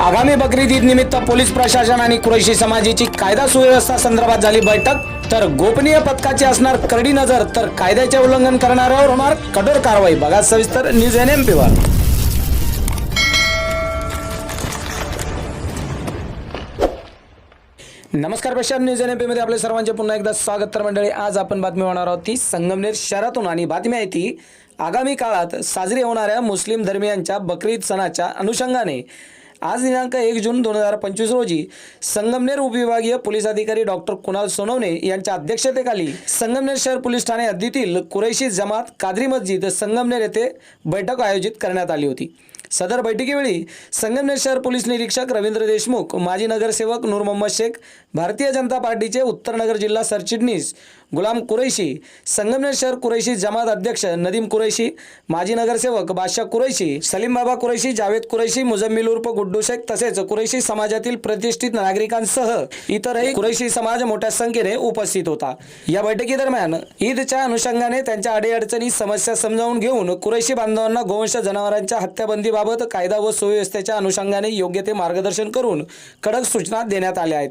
आगामी बकरीद ईद निमित्त पोलीस प्रशासन आणि कुरैशी समाजाची कायदा सुव्यवस्था संदर्भात झाली बैठक. तर गोपनीय पथकाची असणार करडी नजर तर कायद्याचे उल्लंघन करणाऱ्यावर होणार कठोर कारवाई. बघा सविस्तर न्यूज एन एम पीवर नमस्कार प्रशांत न्यूज एनमध्ये आपले सर्वांचे पुन्हा एकदा स्वागत. तर मंडळी आज आपण बातमी होणार आहोत ती संगमनेर शहरातून. आणि बातमी आहे ती आगामी काळात साजरी होणाऱ्या मुस्लिम धर्मियांच्या बकरीद सणाच्या अनुषंगाने. आज दिनांक एक जून दोन हजार पंचवीस रोजी संगमनेर उपविभागीय पोलीस अधिकारी डॉक्टर कुणाल सोनवणे यांच्या अध्यक्षतेखाली संगमनेर शहर पोलीस ठाणे हद्दीतील कुरैशी जमात कादरी मस्जिद संगमनेर येथे बैठक आयोजित करण्यात आली होती. सदर बैठकीवेळी संगमनेर शहर पोलीस निरीक्षक रवींद्र देशमुख माजी नगरसेवक नूर मोहम्मद शेख भारतीय जनता पार्टीचे उत्तरनगर जिल्हा सरचिटणीस गुलाम कुरैशी संगमनेर शहर कुरैशी जमात अध्यक्ष नदीम कुरैशी माजी नगरसेवक बादशाह कुरैशी सलीम बाबा कुरैशी जावेद कुरैशी मुजम्मिल उर्फ गुड्डू शेख तसेच कुरैशी समाजातील प्रतिष्ठित नागरिकांसह इतरही कुरैशी समाज मोठ्या संख्येने उपस्थित होता. या बैठकीदरम्यान ईदच्या अनुषंगाने त्यांच्या अडीअडचणी समस्या समजावून घेऊन कुरैशी बांधवांना गोवंश जनावरांच्या हत्याबंदी हत्याबंदीबाबत कायदा व सुव्यवस्थेच्या अनुषंगाने योग्य ते मार्गदर्शन करून कडक सूचना देण्यात आल्या आहेत.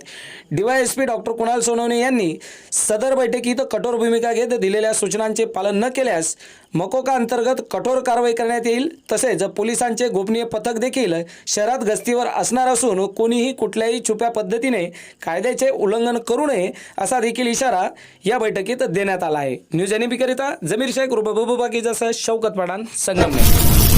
डीवायएसपी डॉक्टर कुणाल सोनवणे यांनी सदर बैठकीत कठोर भूमिका घेत दिलेल्या सूचनांचे पालन न केल्यास मकोका अंतर्गत कठोर कारवाई करण्यात येईल तसेच पोलिसांचे गोपनीय पथक देखील शहरात गस्तीवर असणार असून कोणीही कुठल्याही छुप्या पद्धतीने कायद्याचे उल्लंघन करू नये असा देखील इशारा या बैठकीत देण्यात आला आहे. न्यूज एनबीकरिता जमीर शेख रुबाबू बाकीचा शौकत पठाण संगमनेर.